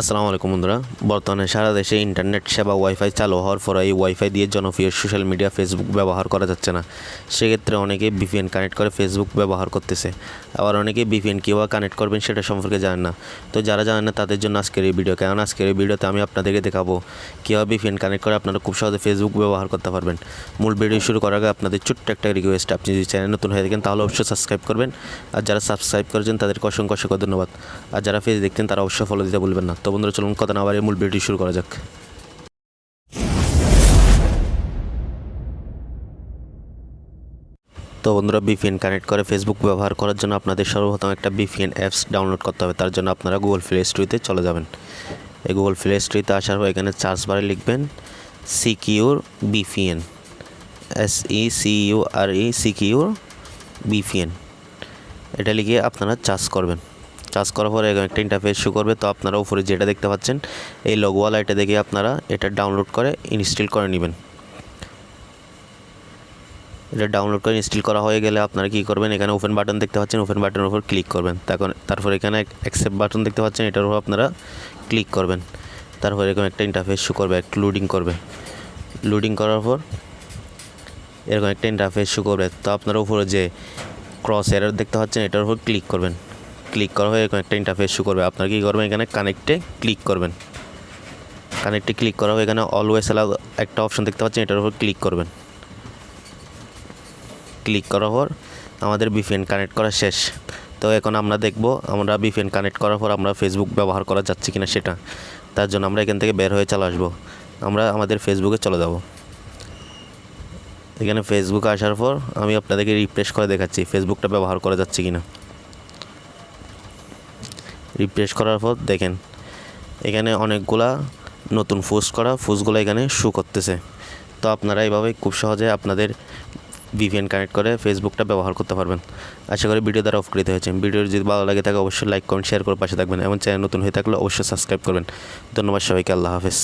আসসালামু আলাইকুম বন্ধুরা। বর্তমানে সারা দেশে ইন্টারনেট সেবা ওয়াইফাই চালু হওয়ার পর এই ওয়াইফাই দিয়ে জনপ্রিয় সোশ্যাল মিডিয়া ফেসবুক ব্যবহার করা যাচ্ছে না। সেক্ষেত্রে অনেকে বিপিএন কানেক্ট করে ফেসবুক ব্যবহার করতেছে। আবার অনেকে বিপিএন কীভাবে কানেক্ট করবেন সেটা সম্পর্কে জানেন না। তো যারা জানেন না, তাদের জন্য আজকের এই ভিডিও কারণ আজকের এই ভিডিওতে আমি আপনাদেরকে দেখাবো কীভাবে বিপিএন কানেক্ট করে আপনারা খুব সহজে ফেসবুক ব্যবহার করতে পারবেন। মূল ভিডিও শুরু করার আগে আপনাদের ছোট্ট একটা রিকোয়েস্ট আপনি যদি চ্যানেল নতুন হয়ে থাকেন তাহলে অবশ্যই সাবস্ক্রাইব করবেন। আর যারা সাবস্ক্রাইব করেছেন তাদেরকে অসংখ্য অসংখ্য ধন্যবাদ। আর যারা ফেস দেখতেন তারা অবশ্যই ফলো দিতে বলবেন না। তো বন্ধুরা, চলুন কথা না বাড়িয়ে মূল ভিডিও শুরু করা যাক। তো বন্ধুরা বিপিএন কানেক্ট করে ফেসবুক ব্যবহার করার জন্য আপনাদের সর্বপ্রথম একটা বিপিএন অ্যাপস ডাউনলোড করতে হবে। তার জন্য আপনারা গুগল প্লে স্টোরিতে চলে যাবেন। এই গুগল প্লে স্টোরিতে আসার পর এখানে চার্জ বারে লিখবেন secure VPN S E C U R E secure VPN এটা লিখে আপনারা চার্জ করবেন। চার্জ করার পরে একটা ইন্টারফেস শো করবে। তো আপনারা উপরে যেটা দেখতে পাচ্ছেন, এই লোগোওয়ালা এটা দেখে আপনারা এটা ডাউনলোড করে ইনস্টল করে নেবেন। এটা ডাউনলোড করে ইনস্টল করা হয়ে গেলে আপনারা কী করবেন, এখানে ওপেন বাটন দেখতে পাচ্ছেন ওপেন বাটনের উপর ক্লিক করবেন। তখন তারপর এখানে অ্যাকসেপ্ট বাটন দেখতে পাচ্ছেন, এটার উপর আপনারা ক্লিক করবেন। তারপর এরকম একটা ইন্টারফেস শো করবে, একটু লোডিং করবে। লোডিং করার পর এরকম একটা ইন্টারফেস শো করবে। তো আপনারা উপরে যে ক্রস এরার দেখতে পাচ্ছেন, এটার উপর ক্লিক করবেন। ক্লিক করা হয়ে এরকম একটা ইন্টারফেস শো করবে। আপনারা কী করবেন? এখানে কানেক্টে ক্লিক করবেন। কানেক্টে ক্লিক করা হয়ে এখানে অলওয়েজ অ্যালাউ একটা অপশন দেখতে পাচ্ছেন, এটার উপর ক্লিক করবেন। ক্লিক করার পর আমাদের বিপিএন কানেক্ট করা শেষ। তো এখন আমরা দেখব, আমরা বিপিএন কানেক্ট করার পর আমরা ফেসবুক ব্যবহার করা যাচ্ছে কিনা সেটা। তার জন্য আমরা এখান থেকে বের হয়ে চলে আসব। আমরা আমাদের ফেসবুকে চলে যাব। এখানে ফেসবুকে আসার পর আমি আপনাদেরকে রিফ্রেশ করে দেখাচ্ছি ফেসবুকটা ব্যবহার করা যাচ্ছে কিনা। রিফ্রেশ করার পর দেখেন, এখানে অনেকগুলা নতুন ফুস করা ফুসগুলো এখানে শু করতেছে। তো আপনারা এইভাবে খুব সহজে আপনাদের ভিভিএন কানেক্ট করে ফেসবুকটা ব্যবহার করতে পারবেন। আশা করি ভিডিও দ্বারা উপকৃত হয়েছেন। ভিডিওর যদি ভালো লাগে থাকে অবশ্যই লাইক কমেন্ট শেয়ার করে পাশে থাকবেন এবং চ্যানেল নতুন হয়ে থাকলে অবশ্যই সাবস্ক্রাইব করবেন। ধন্যবাদ সবাইকে, আল্লাহ হাফেজ।